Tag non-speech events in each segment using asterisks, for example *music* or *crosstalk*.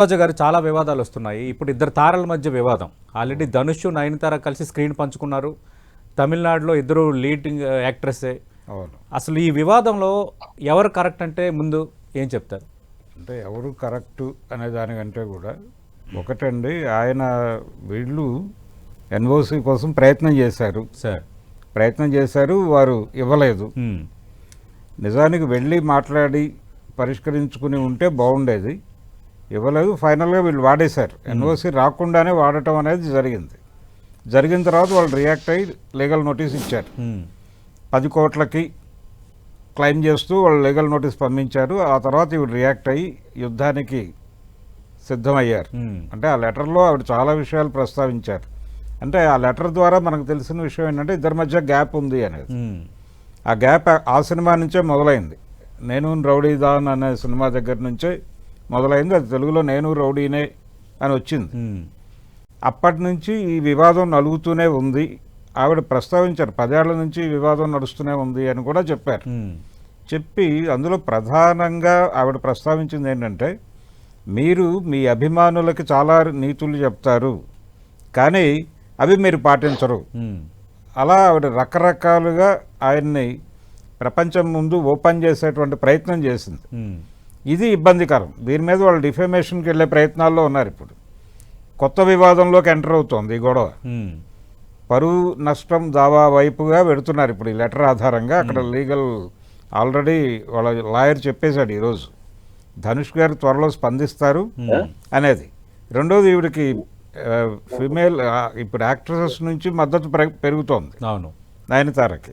రాజు గారు చాలా వివాదాలు వస్తున్నాయి. ఇప్పుడు ఇద్దరు తారల మధ్య వివాదం. ఆల్రెడీ ధనుష్ నయనతార కలిసి స్క్రీన్ పంచుకున్నారు. తమిళనాడులో ఇద్దరు లీడింగ్ యాక్ట్రెస్సే. అవును. అసలు ఈ వివాదంలో ఎవరు కరెక్ట్ అంటే ముందు ఏం చెప్తారు? అంటే ఎవరు కరెక్ట్ అనే దానికంటే కూడా ఒకటండి ఆయన వీళ్ళు ఎన్ఓసి కోసం ప్రయత్నం చేశారు. సార్. ప్రయత్నం చేశారు వారు ఇవ్వలేదు. నిజానికి వెళ్ళి మాట్లాడి పరిష్కరించుకుని ఉంటే బాగుండేది. ఇవ్వలేదు. ఫైనల్గా వీళ్ళు వాడేశారు. ఎన్ఓసి రాకుండానే వాడటం అనేది జరిగింది. జరిగిన తర్వాత వాళ్ళు రియాక్ట్ అయ్యి లీగల్ నోటీస్ ఇచ్చారు. పది కోట్లకి క్లెయిమ్ చేస్తూ వాళ్ళు లీగల్ నోటీస్ పంపించారు. ఆ తర్వాత ఇవి రియాక్ట్ అయ్యి యుద్ధానికి సిద్ధమయ్యారు. అంటే ఆ లెటర్లో ఆవిడ చాలా విషయాలు ప్రస్తావించారు. అంటే ఆ లెటర్ ద్వారా మనకు తెలిసిన విషయం ఏంటంటే ఇద్దరి మధ్య గ్యాప్ ఉంది అనేది. ఆ గ్యాప్ ఆ సినిమా నుంచే మొదలైంది. నేను రౌడీదాన్ అనే సినిమా దగ్గర నుంచే మొదలైంది. అది తెలుగులో నేను రౌడీనే అని వచ్చింది. అప్పటి నుంచి ఈ వివాదం నలుగుతూనే ఉంది. ఆవిడ ప్రస్తావించారు పదేళ్ళ నుంచి వివాదం నడుస్తూనే ఉంది అని కూడా చెప్పారు. చెప్పి అందులో ప్రధానంగా ఆవిడ ప్రస్తావించింది ఏంటంటే మీరు మీ అభిమానులకి చాలా నీతులు చెప్తారు కానీ అవి మీరు పాటించరు. అలా ఆవిడ రకరకాలుగా ఆయన్ని ప్రపంచం ముందు ఓపెన్ చేసేటువంటి ప్రయత్నం చేసింది. ఇది ఇబ్బందికరం. దీని మీద వాళ్ళు డిఫేమేషన్కి వెళ్ళే ప్రయత్నాల్లో ఉన్నారు ఇప్పుడు. కొత్త వివాదంలోకి ఎంటర్ అవుతోంది ఈ గొడవ. పరువు నష్టం దావా వైపుగా పెడుతున్నారు ఇప్పుడు ఈ లెటర్ ఆధారంగా. అక్కడ లీగల్ ఆల్రెడీ వాళ్ళ లాయర్ చెప్పేశాడు ఈరోజు. ధనుష్ గారు త్వరలో స్పందిస్తారు అనేది. రెండోది ఈవిడికి ఫిమేల్ ఇప్పుడు యాక్ట్రసెస్ నుంచి మద్దతు పెరగ- పెరుగుతోంది. అవును. నయనతారకి.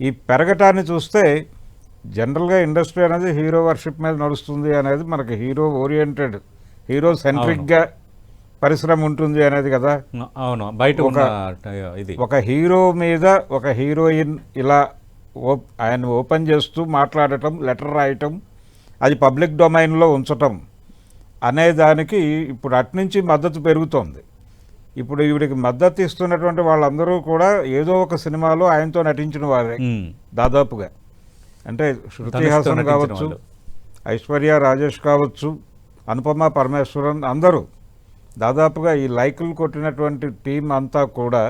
ఈ పెరగటాన్ని చూస్తే జనరల్గా ఇండస్ట్రీ అనేది హీరో వర్షిప్ మీద నడుస్తుంది అనేది మనకి హీరో ఓరియంటెడ్ హీరో సెంట్రిక్గా పరిశ్రమ ఉంటుంది అనేది కదా? అవును. బయట ఉన్న ఇది. ఒక హీరో మీద ఒక హీరోయిన్ ఇలా ఆయన ఓపెన్ చేస్తూ మాట్లాడటం లెటర్ రాయటం అది పబ్లిక్ డొమైన్లో ఉంచటం అనే దానికి ఇప్పుడు అట్నుంచి మద్దతు పెరుగుతోంది. ఇప్పుడు ఈవిడికి మద్దతు ఇస్తున్నటువంటి వాళ్ళందరూ కూడా ఏదో ఒక సినిమాలో ఆయనతో నటించిన వారే. దాదాపుగా. అంటే శృతి హాసన్ కావచ్చు. ఐశ్వర్య రాజేష్ కావచ్చు అనుపమ పరమేశ్వరన్ అందరూ దాదాపుగా ఈ లైకులు కొట్టినటువంటి టీం అంతా కూడా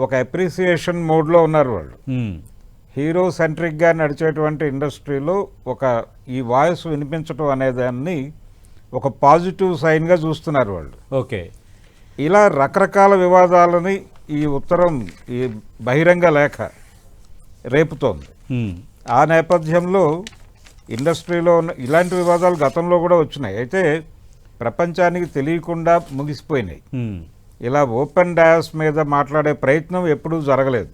ఒక అప్రిసియేషన్ మోడ్లో ఉన్నారు వాళ్ళు. హీరో సెంట్రిక్గా నడిచేటువంటి ఇండస్ట్రీలో ఒక ఈ వాయిస్ వినిపించడం అనేదాన్ని ఒక పాజిటివ్ సైన్గా చూస్తున్నారు వాళ్ళు ఓకే ఇలా రకరకాల వివాదాలని ఈ ఉత్తరం ఈ బహిరంగ లేఖ రేపుతోంది. ఆ నేపథ్యంలో ఇండస్ట్రీలో ఉన్న ఇలాంటి వివాదాలు గతంలో కూడా వచ్చినాయి. అయితే ప్రపంచానికి తెలియకుండా ముగిసిపోయినాయి. ఇలా ఓపెన్ డయాస్ మీద మాట్లాడే ప్రయత్నం ఎప్పుడూ జరగలేదు.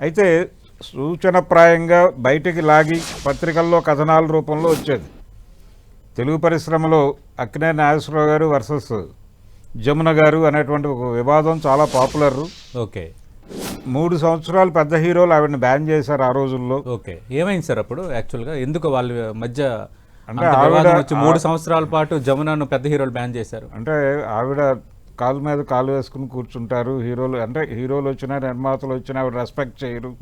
అయితే సూచనప్రాయంగా బయటికి లాగి పత్రికల్లో కథనాల రూపంలో వచ్చేది. తెలుగు పరిశ్రమలో అక్కినే నాగేశ్వరరావు గారు వర్సెస్ జమున గారు అనేటువంటి ఒక వివాదం చాలా పాపులర్. ఓకే. మూడు సంవత్సరాలు పెద్ద హీరోలు ఆవిడని బ్యాన్ చేశారు ఆ రోజుల్లో. ఓకే. ఏమైంది సార్ అప్పుడు? యాక్చువల్గా ఎందుకు వాళ్ళ మధ్య అంటే ఆవిడ- మూడు సంవత్సరాల పాటు జమునాను పెద్ద హీరోలు బ్యాన్ చేశారు? అంటే ఆవిడ కాలు మీద కాలు వేసుకుని కూర్చుంటారు. హీరోలు అంటే హీరోలు వచ్చినా నిర్మాతలు వచ్చినా ఆవిడ రెస్పెక్ట్ చేయరు.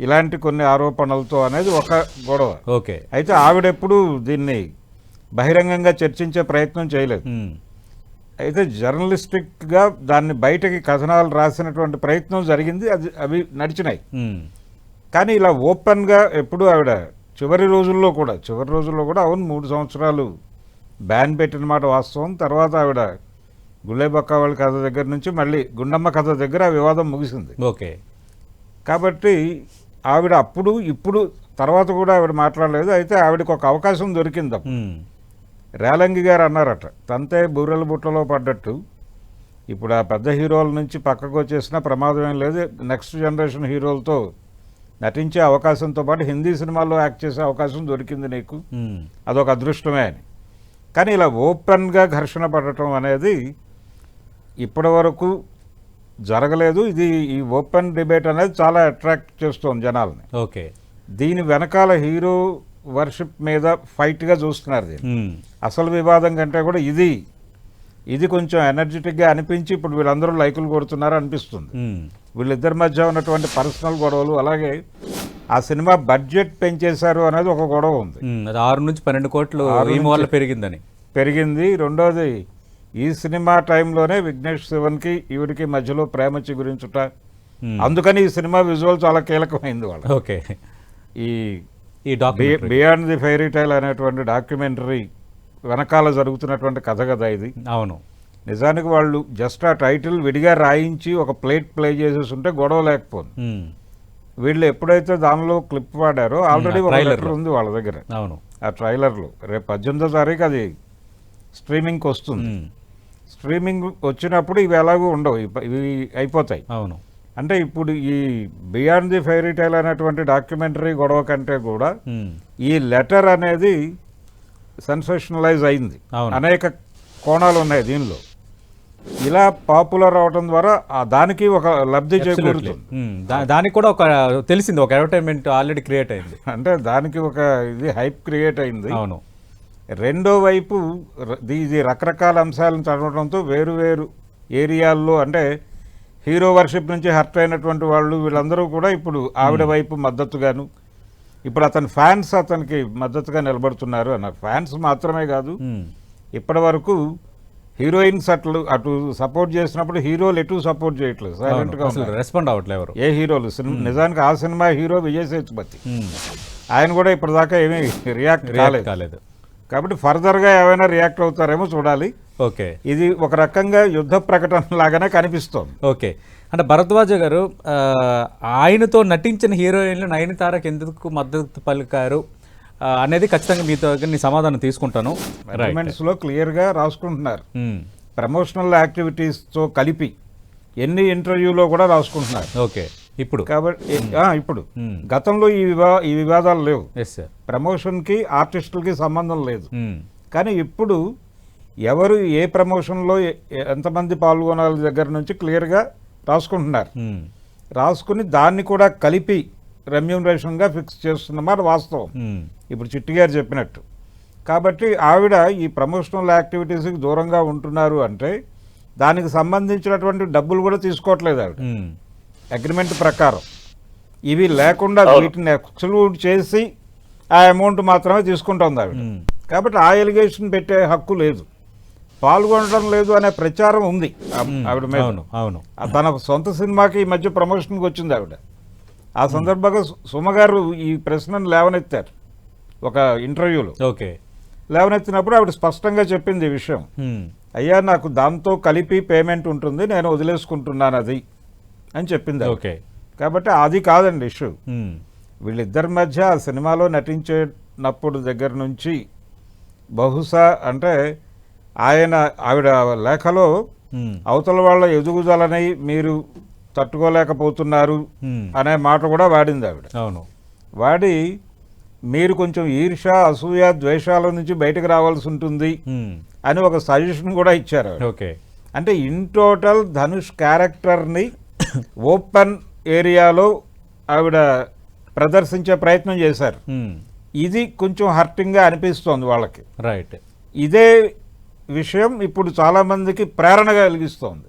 ఇలాంటి కొన్ని ఆరోపణలతో అనేది ఒక గొడవ. ఓకే. అయితే ఆవిడెప్పుడు దీన్ని బహిరంగంగా చర్చించే ప్రయత్నం చేయలేదు. అయితే జర్నలిస్టిక్గా దాన్ని బయటకి కథనాలు రాసినటువంటి ప్రయత్నం జరిగింది అది అవి నడిచినాయి. కానీ ఇలా ఓపెన్గా ఎప్పుడు ఆవిడ చివరి రోజుల్లో కూడా చివరి రోజుల్లో కూడా అవును మూడు సంవత్సరాలు బ్యాన్ పెట్టిన మాట వాస్తవం. తర్వాత ఆవిడ గుళ్ళేబక్క వాళ్ళ కథ దగ్గర నుంచి మళ్ళీ గుండమ్మ కథ దగ్గర ఆ వివాదం ముగిసింది. ఓకే. కాబట్టి ఆవిడ అప్పుడు ఇప్పుడు తర్వాత కూడా ఆవిడ మాట్లాడలేదు. అయితే ఆవిడకి ఒక అవకాశం దొరికింది. రేలంగి గారు అన్నారట తంతే బూరెల బుట్టలో పడ్డట్టు. ఇప్పుడు ఆ పెద్ద హీరోల నుంచి పక్కకు వచ్చేసిన ప్రమాదం ఏం లేదు. నెక్స్ట్ జనరేషన్ హీరోలతో నటించే అవకాశంతో పాటు హిందీ సినిమాల్లో యాక్ట్ చేసే అవకాశం దొరికింది నీకు. అదొక అదృష్టమే అని. కానీ ఇలా ఓపెన్గా ఘర్షణ పడటం అనేది ఇప్పటి వరకు జరగలేదు. ఇది ఈ ఓపెన్ డిబేట్ అనేది చాలా అట్రాక్ట్ చేస్తోంది జనాల్ని. ఓకే. దీని వెనకాల హీరో వర్షిప్ మీద ఫైట్గా చూస్తున్నారు దీన్ని. అసలు వివాదం కంటే కూడా ఇది ఇది కొంచెం ఎనర్జెటిక్గా అనిపించి ఇప్పుడు వీళ్ళందరూ లైకులు కొడుతున్నారు అనిపిస్తుంది. వీళ్ళిద్దరి మధ్య ఉన్నటువంటి పర్సనల్ గొడవలు అలాగే ఆ సినిమా బడ్జెట్ పెంచేశారు అనేది ఒక గొడవ ఉంది. ఆరు నుంచి పన్నెండు కోట్లు పెరిగిందని. పెరిగింది. రెండోది ఈ సినిమా టైంలోనే విఘ్నేష్ శివన్కి ఈవిడికి మధ్యలో ప్రేమ చిగురించుట. అందుకని ఈ సినిమా విజువల్ చాలా కీలకమైంది వాళ్ళ ఓకే. ఈ ఈ documentary beyond the fairy tale అనేటువంటి డాక్యుమెంటరీ వెనకాల జరుగుతున్నటువంటి కథ కదా ఇది. అవును. నిజానికి వాళ్ళు జస్ట్ ఆ టైటిల్ విడిగా రాయించి ఒక ప్లేట్ ప్లే చేసేసి ఉంటే గొడవ లేకపోయింది మ్మ్. వీళ్ళు ఎప్పుడైతే దానిలో క్లిప్ వాడారో ఆల్రెడీ ఒక trailer letter లో. ఉంది వాళ్ళ దగ్గర. అవును. ఆ ట్రైలర్లో. రేపు పద్దెనిమిదో తారీఖు అది స్ట్రీమింగ్కి వస్తుంది. స్ట్రీమింగ్ వచ్చినప్పుడు ఇవి ఎలాగూ ఉండవు. ఇవి అయిపోతాయి. అవును. అంటే ఇప్పుడు ఈ బియాండ్ ది ఫెయిరీ టైల్ అనేటువంటి డాక్యుమెంటరీ గొడవ కంటే కూడా. ఈ లెటర్ అనేది సెన్సేషనలైజ్ అయింది. అనేక కోణాలు ఉన్నాయి దీనిలో. ఇలా పాపులర్ అవడం ద్వారా ఆ దానికి ఒక లబ్ధి. చేకూరుతుంది. దానికి కూడా ఒక తెలిసింది ఒక అడ్వర్టైన్మెంట్ ఆల్రెడీ క్రియేట్ అయింది. అంటే దానికి ఒక ఇది హైప్ క్రియేట్ అయింది. అవును. రెండో వైపు ఇది రకరకాల అంశాలను చదవడంతో వేరు వేరు ఏరియాల్లో అంటే హీరో వర్షిప్ నుంచి హర్ట్ అయినటువంటి వాళ్ళు వీళ్ళందరూ కూడా ఇప్పుడు ఆవిడ వైపు మద్దతుగాను ఇప్పుడు అతని ఫ్యాన్స్ అతనికి మద్దతుగా నిలబడుతున్నారు అన్నారు. ఫ్యాన్స్ మాత్రమే కాదు. ఇప్పటి వరకు హీరోయిన్స్ అట్లు అటు సపోర్ట్ చేసినప్పుడు హీరోలు ఎటు సపోర్ట్ చేయట్లేదు. సైలెంట్గా రెస్పాండ్ అవ్వట్లే ఎవరు. ఏ హీరోలు సినిమా నిజానికి ఆ సినిమా హీరో విజయ్ సేతుపతి. ఆయన కూడా ఇప్పటిదాకా ఏమీ రియాక్ట్ కాలేదు. కాబట్టి ఫర్దర్గా ఏమైనా రియాక్ట్ అవుతారేమో చూడాలి. ఓకే. ఇది ఒక రకంగా యుద్ధ ప్రకటన లాగానే కనిపిస్తోంది. ఓకే. అంటే భరద్వాజ గారు ఆయనతో నటించిన హీరోయిన్లు నయనతారకు ఎందుకు మద్దతు పలికారు అనేది ఖచ్చితంగా మీతో నీ సమాధానం తీసుకుంటాను. లో క్లియర్గా రాసుకుంటున్నారు. ప్రమోషనల్ యాక్టివిటీస్తో కలిపి ఎన్ని ఇంటర్వ్యూలో కూడా రాసుకుంటున్నారు. ఓకే. ఇప్పుడు? కాబట్టి ఆ, ఇప్పుడు. Hmm. గతంలో ఈ వివా ఈ వివాదాలు లేవు. ఎస్ సార్ ప్రమోషన్కి ఆర్టిస్టులకి సంబంధం లేదు. కానీ ఇప్పుడు ఎవరు ఏ ప్రమోషన్లో ఎంతమంది పాల్గొనాలి దగ్గర నుంచి క్లియర్గా రాసుకుంటున్నారు. రాసుకుని దాన్ని కూడా కలిపి రెమ్యూనరేషన్గా ఫిక్స్ చేస్తున్నమాట వాస్తవం. ఇప్పుడు చిట్టి గారు చెప్పినట్టు. కాబట్టి ఆవిడ ఈ ప్రమోషనల్ యాక్టివిటీస్కి దూరంగా ఉంటున్నారు అంటే దానికి సంబంధించినటువంటి డబ్బులు కూడా తీసుకోవట్లేదు ఆవిడ. అగ్రిమెంట్ ప్రకారం. ఇవి లేకుండా వీటిని ఎక్స్క్లూడ్ చేసి ఆ అమౌంట్ మాత్రమే తీసుకుంటుంది ఆవిడ. కాబట్టి ఆ ఎలిగేషన్ పెట్టే హక్కు లేదు. పాల్గొనడం లేదు అనే ప్రచారం ఉంది. ఆవిడ మీద. అవును తన సొంత సినిమాకి ఈ మధ్య ప్రమోషన్కి వచ్చింది ఆవిడ. ఆ సందర్భంగా సు- సుమ గారు ఈ ప్రశ్నను లేవనెత్తారు. ఒక ఇంటర్వ్యూలో. ఓకే. లేవనెత్తినప్పుడు ఆవిడ స్పష్టంగా చెప్పింది ఈ విషయం. అయ్యా నాకు దాంతో కలిపి పేమెంట్ ఉంటుంది నేను వదిలేసుకుంటున్నాను అది అని చెప్పింది. ఓకే. కాబట్టి అది కాదండి ఇష్యూ. వీళ్ళిద్దరి మధ్య ఆ సినిమాలో నటించేటప్పుడు దగ్గర నుంచి బహుశా అంటే ఆయన ఆవిడ లేఖలో అవతల వాళ్ళ ఎదుగుదలని మీరు తట్టుకోలేకపోతున్నారు అనే మాట కూడా వాడింది ఆవిడ. అవును. వాడి మీరు కొంచెం ఈర్ష అసూయ ద్వేషాల నుంచి బయటకు రావాల్సి ఉంటుంది అని ఒక సజెషన్ కూడా ఇచ్చారు. ఓకే. అంటే ఇన్ టోటల్ ధనుష్ క్యారెక్టర్ని *coughs* ఓపెన్ ఏరియాలో ఆవిడ ప్రదర్శించే ప్రయత్నం చేశారు. ఇది కొంచెం హర్టింగ్గా అనిపిస్తోంది వాళ్ళకి. రైట్. ఇదే విషయం ఇప్పుడు చాలామందికి ప్రేరణ కలిగిస్తోంది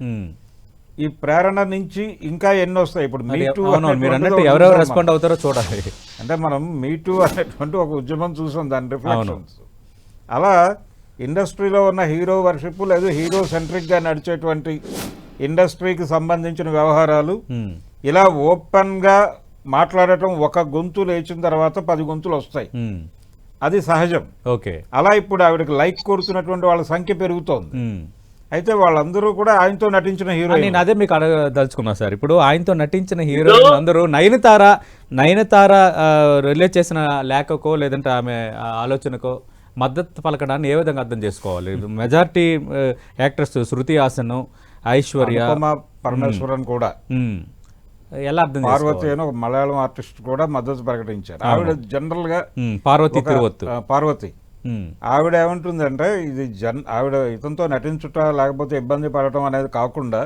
ఈ ప్రేరణ నుంచి ఇంకా ఎన్ని వస్తాయి. ఇప్పుడు మీటూ అన్నట్టు ఎవరెవరు రెస్పాండ్ అవుతారో చూడాలి. అంటే మనం మీటూ అనేటువంటి ఒక ఉద్యమం చూసాం దాని రిఫ్లెక్షన్స్ అలా ఇండస్ట్రీలో ఉన్న హీరో వర్షిప్ లేదు హీరో సెంట్రిక్గా నడిచేటువంటి ఇండస్ట్రీకి సంబంధించిన వ్యవహారాలు. ఇలా ఓపెన్గా మాట్లాడటం ఒక గొంతు లేచిన తర్వాత పది గొంతులు వస్తాయి. అది సహజం. ఓకే. అలా ఇప్పుడు ఆవిడకి లైక్ కోరుతున్నటువంటి వాళ్ళ సంఖ్య పెరుగుతోంది. అయితే వాళ్ళందరూ కూడా ఆయనతో నటించిన హీరో నేను అదే మీకు అడగదలుచుకున్నా సార్. ఇప్పుడు ఆయనతో నటించిన హీరోయిన్ అందరూ నయనతార నయనతార రిలీజ్ చేసిన లేఖకో లేదంటే ఆమె ఆ, ఆలోచనకో మద్దతు పలకడాన్ని ఏ విధంగా అర్థం చేసుకోవాలి? మెజారిటీ యాక్టర్స్ శృతి హాసన్ ఐశ్వర్య పరమేశ్వరన్ కూడా. ఎలా అర్థం పార్వతి అని ఒక మలయాళం ఆర్టిస్ట్ కూడా మద్దతు ప్రకటించారు. ఆవిడ జనరల్గా పార్వతి పార్వతి. ఆవిడ ఏమంటుందంటే ఇది జన్ ఆవిడ ఇతనితో నటించుట లేకపోతే ఇబ్బంది పడటం అనేది కాకుండా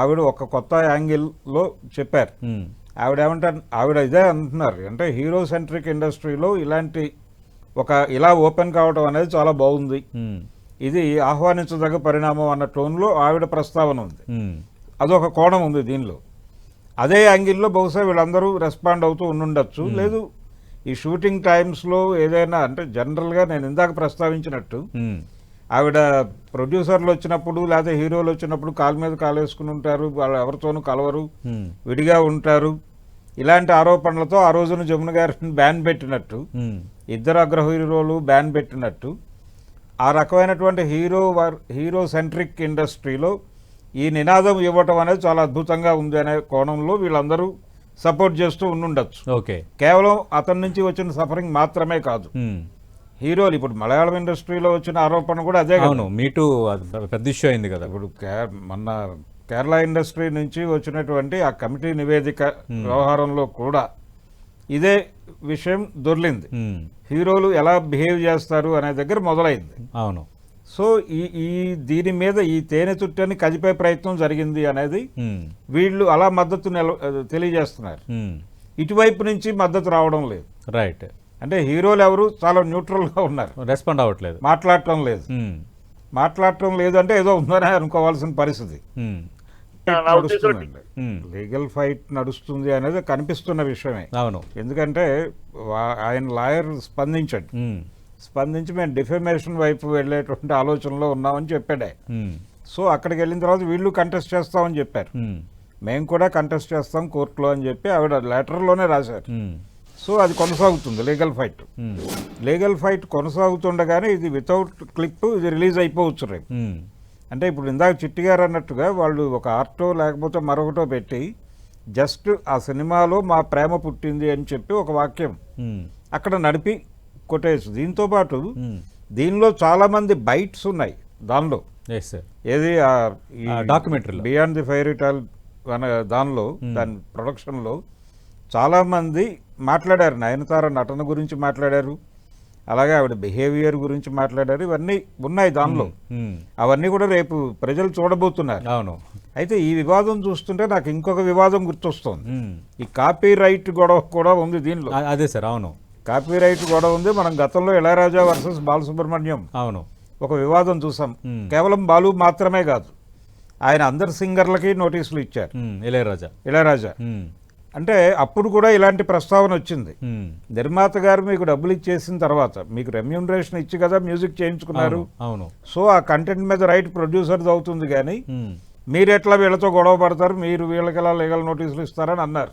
ఆవిడ ఒక కొత్త యాంగిల్లో చెప్పారు. ఉమ్, ఆవిడ ఏమంటారు ఆవిడ ఇదే అంటున్నారు. అంటే హీరో సెంట్రిక్ ఇండస్ట్రీలో ఇలాంటి ఒక ఇలా ఓపెన్ కావడం అనేది చాలా బాగుంది. ఇది ఆహ్వానించదగ్గ పరిణామం అన్న టోన్లో ఆవిడ ప్రస్తావన ఉంది. అదొక కోణం ఉంది దీనిలో. అదే యాంగిల్లో బహుశా వీళ్ళందరూ రెస్పాండ్ అవుతూ ఉండుండొచ్చు. లేదు ఈ షూటింగ్ టైమ్స్లో ఏదైనా అంటే జనరల్గా నేను ఇందాక ప్రస్తావించినట్టు ఆవిడ ప్రొడ్యూసర్లు వచ్చినప్పుడు లేకపోతే హీరోలు వచ్చినప్పుడు కాలు మీద కాలు వేసుకుని ఉంటారు వాళ్ళు ఎవరితోనూ కలవరు విడిగా ఉంటారు. ఇలాంటి ఆరోపణలతో ఆ రోజున జమున గారిని బ్యాన్ పెట్టినట్టు ఇద్దరు అగ్ర హీరోలు బ్యాన్ పెట్టినట్టు ఆ రకమైనటువంటి హీరో వర్ హీరో సెంట్రిక్ ఇండస్ట్రీలో ఈ నినాదం ఇవ్వటం అనేది చాలా అద్భుతంగా ఉంది అనే కోణంలో వీళ్ళందరూ సపోర్ట్ చేస్తూ ఉండుండొచ్చు. ఓకే. కేవలం అతని నుంచి వచ్చిన సఫరింగ్ మాత్రమే కాదు. హీరోలు ఇప్పుడు మలయాళం ఇండస్ట్రీలో వచ్చిన ఆరోపణ కూడా అదే కదా. అవును మీటు పెద్ద ఇష్యూ అయింది కదా. ఇప్పుడు మొన్న కేరళ ఇండస్ట్రీ నుంచి వచ్చినటువంటి ఆ కమిటీ నివేదిక వ్యవహారంలో కూడా ఇదే విషయం దొర్లింది. హీరోలు ఎలా బిహేవ్ చేస్తారు అనే దగ్గర మొదలైంది. అవును. సో ఈ ఈ దీని మీద ఈ తేనె చుట్టని కదిపే ప్రయత్నం జరిగింది అనేది వీళ్ళు అలా మద్దతు నిల తెలియజేస్తున్నారు. ఇటువైపు నుంచి మద్దతు రావడం లేదు. రైట్. అంటే హీరోలు ఎవరు చాలా న్యూట్రల్గా ఉన్నారు. రెస్పాండ్ అవ్వట్లేదు. మాట్లాడటం లేదు. మాట్లాడటం లేదు అంటే ఏదో ఉందనే అనుకోవాల్సిన పరిస్థితి. నడుస్తుందండి. లీగల్ ఫైట్ నడుస్తుంది అనేది కనిపిస్తున్న విషయమే. అవును. ఎందుకంటే ఆయన లాయర్ స్పందించాడు. స్పందించి మేము డిఫమేషన్ వైపు వెళ్ళేటువంటి ఆలోచనలో ఉన్నామని చెప్పాడు. సో అక్కడికి వెళ్ళిన తర్వాత వీళ్ళు కంటెస్ట్ చేస్తామని చెప్పారు. మేము కూడా కంటెస్ట్ చేస్తాం కోర్టులో అని చెప్పి ఆవిడ లెటర్లోనే రాశారు. సో అది కొనసాగుతుంది లీగల్ ఫైట్. లీగల్ ఫైట్ కొనసాగుతుండగానే ఇది వితౌట్ క్లిప్ ఇది రిలీజ్ అయిపోవచ్చు రేపు. అంటే ఇప్పుడు ఇందాక చిట్టి గారు అన్నట్టుగా వాళ్ళు ఒక ఆర్టో లేకపోతే మరొకటో పెట్టి జస్ట్ ఆ సినిమాలో మా ప్రేమ పుట్టింది అని చెప్పి ఒక వాక్యం అక్కడ నడిపి కొట్టేయచ్చు దీంతో పాటు ఉమ్, దీనిలో చాలా మంది బైట్స్ ఉన్నాయి దానిలో. ఏది documentary-లో. బియాండ్ ది ఫైర్ టాల్ అనే దానిలో దాని ప్రొడక్షన్లో చాలా మంది మాట్లాడారు. నయనతార నటన గురించి మాట్లాడారు. అలాగే ఆవిడ బిహేవియర్ గురించి మాట్లాడారు. ఇవన్నీ ఉన్నాయి దానిలో. ఉమ్, అవన్నీ కూడా రేపు ప్రజలు చూడబోతున్నారు. అవును. అయితే ఈ వివాదం చూస్తుంటే నాకు ఇంకొక వివాదం గుర్తొస్తుంది. ఈ కాపీ రైట్ గొడవ కూడా ఉంది దీనిలో. అదే సార్ అవును. కాపీ రైట్ గొడవ ఉంది. మనం గతంలో ఇళయరాజా వర్సెస్ బాలసుబ్రహ్మణ్యం అవును. ఒక వివాదం చూసాం. కేవలం బాలు మాత్రమే కాదు ఆయన అందరు సింగర్లకి నోటీసులు ఇచ్చారు. ఇళయరాజా. ఇళయరాజా. అంటే అప్పుడు కూడా ఇలాంటి ప్రస్తావన వచ్చింది. నిర్మాత గారు మీకు డబ్బులు ఇచ్చేసిన తర్వాత మీకు రెమ్యూనరేషన్ ఇచ్చి కదా మ్యూజిక్ చేయించుకున్నారు. అవును, సో ఆ కంటెంట్ మీద రైట్ ప్రొడ్యూసర్ది అవుతుంది కానీ మీరు ఎట్లా వీళ్ళతో గొడవ పడతారు? మీరు వీళ్ళకి ఎలా లీగల్ నోటీసులు ఇస్తారని అన్నారు.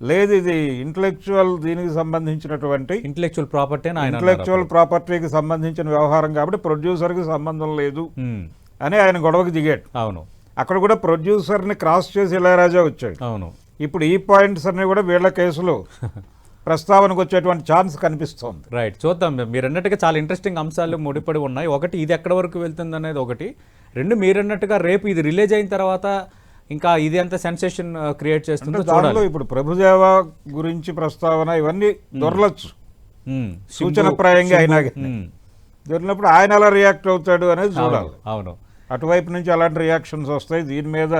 లేదు ఇది ఇంటలెక్చువల్ దీనికి సంబంధించినటువంటి ఇంటలెక్చువల్ ప్రాపర్టీ ఇంటలెక్చువల్ ప్రాపర్టీకి సంబంధించిన వ్యవహారం కాబట్టి ప్రొడ్యూసర్కి సంబంధం లేదు. ఉమ్, అని ఆయన గొడవకి దిగాడు. అవును. అక్కడ కూడా ప్రొడ్యూసర్ని క్రాస్ చేసి ఇళయరాజా వచ్చాడు. అవును. ఇప్పుడు ఈ పాయింట్స్ అన్ని కూడా వీళ్ళ కేసులో *laughs* ప్రస్తావనకు వచ్చేటువంటి ఛాన్స్ కనిపిస్తోంది. రైట్ చూద్దాం. మీరు అన్నట్టుగా చాలా ఇంట్రెస్టింగ్ అంశాలు ముడిపడి ఉన్నాయి. ఒకటి ఇది ఎక్కడ వరకు వెళ్తుంది అనేది ఒకటి. రెండు మీరు అన్నట్టుగా రేపు ఇది రిలీజ్ అయిన తర్వాత ఇంకా ఇది ఎంత సెన్సేషన్ క్రియేట్ చేస్తుందో అంటే దానిలో చూడాలి ఇప్పుడు ప్రభుదేవ గురించి ప్రస్తావన ఇవన్నీ దొరలచ్చు. ఉమ్, సూచనప్రాయంగా అయినా. ఉమ్, దొరికినప్పుడు ఆయన ఎలా రియాక్ట్ అవుతాడు అనేది చూడాలి. అవును. అటువైపు నుంచి అలాంటి రియాక్షన్స్ వస్తాయి. దీని మీద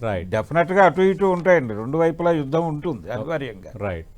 రైట్ డెఫినెట్గా అటు ఇటు ఉంటాయండి. రెండు వైపులా యుద్ధం ఉంటుంది అనివార్యంగా. రైట్